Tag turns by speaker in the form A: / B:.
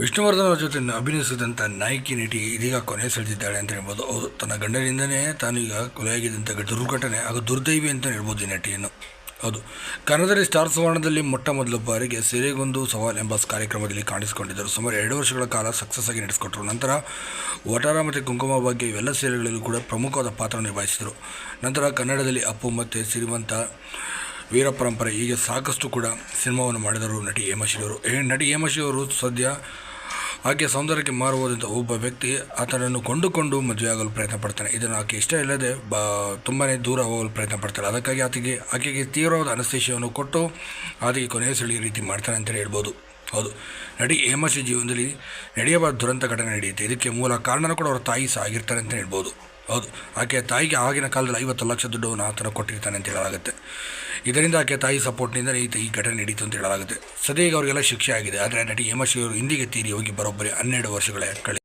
A: ವಿಷ್ಣುವರ್ಧನ್ ಅವರ ಜೊತೆ ಅಭಿನಯಿಸಿದಂಥ ನಾಯಕಿ ನಟಿ ಇದೀಗ ಕೊನೆ ಸೆಳೆದಿದ್ದಾಳೆ ಅಂತ ಹೇಳ್ಬೋದು. ಹೌದು, ತನ್ನ ಗಂಡನಿಂದನೇ ತಾನೀಗ ಕೊಲೆಯಾಗಿದ್ದಂಥ ದುರ್ಘಟನೆ ಹಾಗೂ ದುರ್ದೈವಿ ಅಂತ ಹೇಳ್ಬೋದು ಈ ನಟಿಯನ್ನು. ಹೌದು, ಕನ್ನಡದಲ್ಲಿ ಸ್ಟಾರ್ ಸುವರ್ಣದಲ್ಲಿ ಮೊಟ್ಟ ಮೊದಲ ಬಾರಿಗೆ ಸೆರೆಗೊಂದು ಸವಾಲ್ ಎಂಬ ಕಾರ್ಯಕ್ರಮದಲ್ಲಿ ಕಾಣಿಸಿಕೊಂಡಿದ್ದರು. ಸುಮಾರು ಎರಡು ವರ್ಷಗಳ ಕಾಲ ಸಕ್ಸಸ್ ಆಗಿ ನಡೆಸಿಕೊಟ್ರು. ನಂತರ ವಟಾರ ಮತ್ತು ಕುಂಕುಮ ಭಾಗ್ಯ ಇವೆಲ್ಲ ಸೇರೆಗಳಲ್ಲೂ ಕೂಡ ಪ್ರಮುಖವಾದ ಪಾತ್ರ ನಿಭಾಯಿಸಿದರು. ನಂತರ ಕನ್ನಡದಲ್ಲಿ ಅಪ್ಪು ಮತ್ತು ಸಿರಿವಂತ ವೀರ ಪರಂಪರೆ ಹೀಗೆ ಸಾಕಷ್ಟು ಕೂಡ ಸಿನಿಮಾವನ್ನು ಮಾಡಿದರು ನಟಿ ಈ ನಟಿ ಹೇಮಶ್ರೀ ಅವರು ಸದ್ಯ ಆಕೆ ಸೌಂದರ್ಯಕ್ಕೆ ಮಾರುವುದಂತ ಒಬ್ಬ ವ್ಯಕ್ತಿ ಆತನನ್ನು ಕೊಂಡುಕೊಂಡು ಮದುವೆಯಾಗಲು ಪ್ರಯತ್ನ ಪಡ್ತಾನೆ. ಇದನ್ನು ಆಕೆ ಇಷ್ಟ ಇಲ್ಲದೆ ಬಾ ತುಂಬಾ ದೂರ ಹೋಗಲು ಪ್ರಯತ್ನ ಪಡ್ತಾರೆ ಅದಕ್ಕಾಗಿ ಆತಿಗೆ ಆಕೆಗೆ ತೀವ್ರವಾದ ಅನಸ್ತೇಶವನ್ನು ಕೊಟ್ಟು ಆಕೆಗೆ ಕೊನೆಯ ಸೆಳೆಯ ರೀತಿ ಮಾಡ್ತಾನೆ ಅಂತಲೇ ಹೇಳ್ಬೋದು. ಹೌದು. ನಟಿ ಹೇಮಶ್ರೀ ಜೀವನದಲ್ಲಿ ನಡೆಯಬಾರ ದುರಂತ ಘಟನೆ ನಡೆಯುತ್ತೆ. ಇದಕ್ಕೆ ಮೂಲ ಕಾರಣನೂ ಕೂಡ ಅವರ ತಾಯಿ ಸಹ ಆಗಿರ್ತಾರೆ ಅಂತಲೇ ಹೇಳ್ಬೋದು. ಹೌದು. ಆಕೆ ತಾಯಿಗೆ ಆಗಿನ ಕಾಲದಲ್ಲಿ ಐವತ್ತು ಲಕ್ಷ ದುಡ್ಡನ್ನು ಆತನ ಕೊಟ್ಟಿರ್ತಾನೆ ಅಂತ ಹೇಳಲಾಗುತ್ತೆ. ಇದರಿಂದ ಆಕೆ ತಾಯಿ ಸಪೋರ್ಟ್ನಿಂದ ಈ ಘಟನೆ ನಡೀತು ಅಂತ ಹೇಳಲಾಗುತ್ತೆ. ಸದ್ಯ ಅವರಿಗೆಲ್ಲ ಶಿಕ್ಷೆ ಆಗಿದೆ. ಆದರೆ ನಟಿ ಹೇಮಶ್ರೀ ಅವರು ಇಂದಿಗೆ ತೀರಿ ಹೋಗಿ ಬರೋಬ್ಬರಿ ಹನ್ನೆರಡು ವರ್ಷಗಳೇ ಕಳೆ